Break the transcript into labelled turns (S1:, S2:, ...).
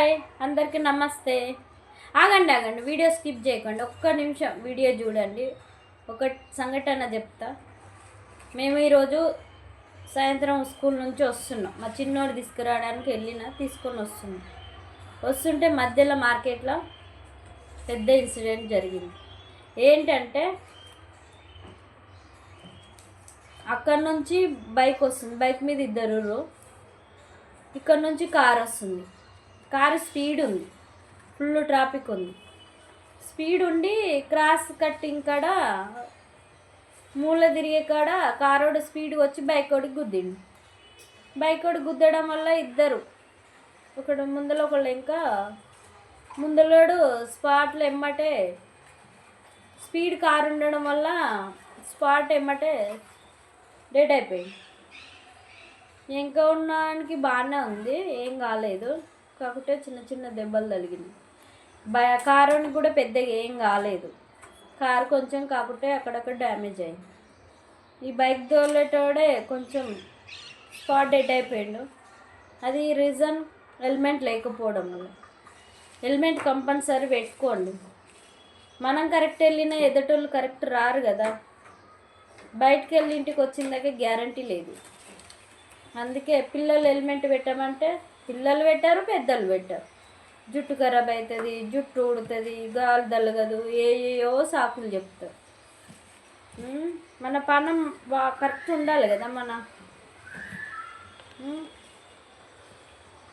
S1: Hi అందరికీ నమస్తే. ఆగండి ఆగండి వీడియో స్కిప్ చేయకండి. ఒక్క నిమిషం వీడియో చూడండి. ఒక సంఘటన చెప్తా. మేము ఈరోజు సాయంత్రం స్కూల్ నుంచి వస్తున్నాం. మా చిన్నోడు తీసుకురావడానికి వెళ్ళిన తీసుకొని వస్తున్నాం. వస్తుంటే మధ్యలో మార్కెట్లో పెద్ద ఇన్సిడెంట్ జరిగింది. ఏంటంటే అక్కడ నుంచి బైక్ వస్తుంది. బైక్ మీద ఇద్దరు ఇక్కడ నుంచి కార్ వస్తుంది. కారు స్పీడ్ ఉంది. ఫుల్ ట్రాఫిక్ ఉంది. స్పీడ్ ఉండి క్రాస్ కట్టింగ్ కాడ మూల తిరిగే కాడ కారోడు స్పీడ్ వచ్చి బైక్ ఒకటి గుద్దిండు. బైక్ ఒకటి గుద్దడం వల్ల ఇద్దరు. ఒకడు ముందర ఒకళ్ళు ఇంకా ముందలోడు స్పాట్లో ఎమ్మటే స్పీడ్ కారు ఉండడం వల్ల స్పాట్ ఎమ్మటే డెడ్ అయిపోయింది. ఇంకా ఉన్నానికి బాగానే ఉంది. ఏం కాలేదు. కాకుంటే చిన్న చిన్న దెబ్బలు తగిలింది. బ కారుని కూడా పెద్దగా ఏం కాలేదు. కారు కొంచెం కాకుంటే అక్కడక్కడ డ్యామేజ్ అయింది. ఈ బైక్ తోలేటోడే కొంచెం స్పాట్ డెడ్ అయిపోయిండు. అది రీజన్ హెల్మెట్ లేకపోవడం వల్ల. హెల్మెట్ కంపల్సరీ పెట్టుకోండి. మనం కరెక్ట్ వెళ్ళినా ఎదుటోళ్ళు కరెక్ట్ రారు కదా. బయటికి వెళ్ళి ఇంటికి వచ్చిందాక గ్యారంటీ లేదు. అందుకే పిల్లలు హెల్మెట్ పెట్టమంటే పిల్లలు పెట్టారు పెద్దలు పెట్టారు. జుట్టు ఖరాబ్ అవుతుంది జుట్టు ఊడుతుంది గాలి తలగదు ఏయో సాకులు చెప్తారు. మన పనం కరెక్ట్ ఉండాలి కదా మన